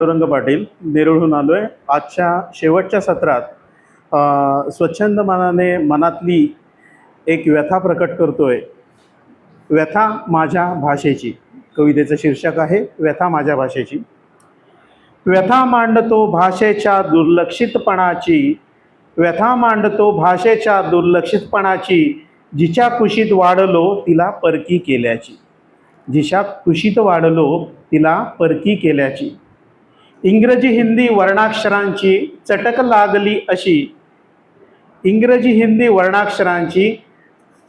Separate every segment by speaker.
Speaker 1: रंग पाटील नेरुळहून आलो आहे आजच्या शेवटच्या सत्रात स्वच्छंद मनाने मनातली एक व्यथा प्रकट करतोय. व्यथा माझ्या भाषेची. कवितेचं शीर्षक आहे व्यथा माझ्या भाषेची. व्यथा मांडतो भाषेच्या दुर्लक्षितपणाची व्यथा मांडतो भाषेच्या दुर्लक्षितपणाची जिच्या कुशीत वाढलो तिला परकी केल्याची. जिच्या कुशीत वाढलो तिला परकी केल्याची. इंग्रजी हिंदी वर्णाक्षरांची चटक लागली अशी. इंग्रजी हिंदी वर्णाक्षरांची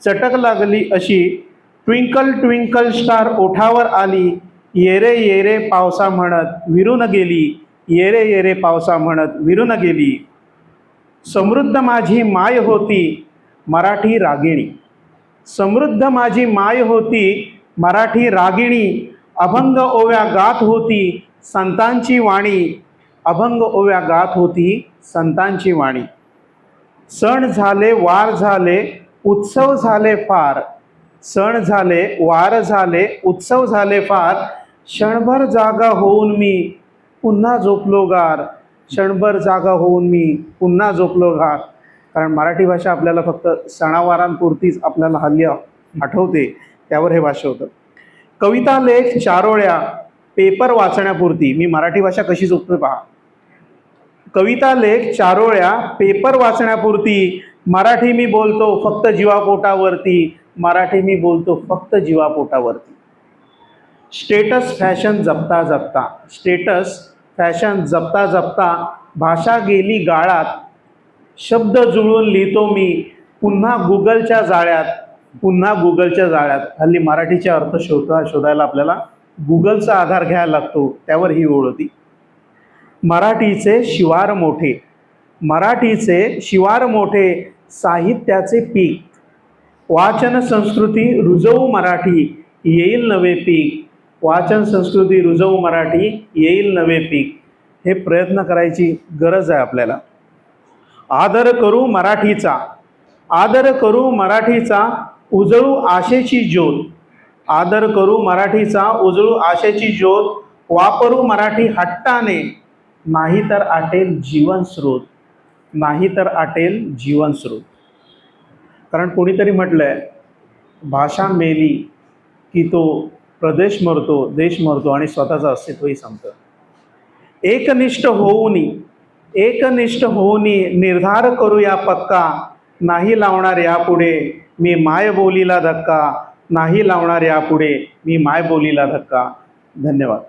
Speaker 1: चटक लागली अशी. ट्विंकल ट्विंकल स्टार ओठावर आली. येरे येरे पावसा म्हणत विरून गेली. येरे येरे पावसा म्हणत विरून गेली. समृद्ध माझी माय होती मराठी रागिणी. समृद्ध माझी माय होती मराठी रागिणी. अभंग ओव्या गात होती संतांची वाणी. अभंग ओव्या गात होती संतांची वाणी. सण झाले वार झाले उत्सव झाले फार. सण झाले वार झाले उत्सव झाले फार. क्षणभर जागा होऊन मी पुन्हा झोपलो गार. क्षणभर जागा होऊन मी पुन्हा झोपलो गार. कारण मराठी भाषा आपल्याला फक्त सणावारांपुरतीच आपल्याला हल्ली आठवते. त्यावर हे भाष्य होतं. कविता लेख चारोळ्या पेपर वाचण्यापुरती मी मराठी भाषा कशी झोपते पहा. कविता लेख चारोळ्या पेपर वाचण्यापुरती मराठी मी बोलतो फक्त जीवापोटावरती मराठी मी बोलतो फक्त जीवापोटावरती. स्टेटस फॅशन जपता जपता. स्टेटस फॅशन जपता जपता. भाषा गेली गाळात. शब्द जुळवून लिहितो मी पुन्हा गुगलच्या जाळ्यात. पुन्हा गुगलच्या जाळ्यात. हल्ली मराठीचे अर्थ शोधा शोधायला आपल्याला गुगलचा आधार घ्यायला लागतो त्यावर ही ओळ होती. मराठीचे शिवार मोठे. मराठीचे शिवार मोठे साहित्याचे पीक. वाचन संस्कृती रुजवू मराठी येईल नवे पीक. वाचन संस्कृती रुजवू मराठी येईल नवे पीक. हे प्रयत्न करायची गरज आहे आपल्याला. आदर करू मराठीचा. आदर करू मराठीचा उजळू आशेची ज्योत. आदर करू मराठीचा उजळू आशेची ज्योत वापरू मराठी हट्टाने. नाही तर आटेल जीवन स्रोत. नाही तर आटेल जीवन स्रोत. कारण कोणीतरी म्हटलंय भाषा मेली की तो प्रदेश मरतो देश मरतो आणि स्वतःचं अस्तित्वही संपतं. एकनिष्ठ होऊनी एकनिष्ठ होऊनी निर्धार करूया पक्का. नाही लावणार यापुढे मी मायबोलीला धक्का. नाही लावणार यापुढे. मी मायबोलीला धक्का. धन्यवाद.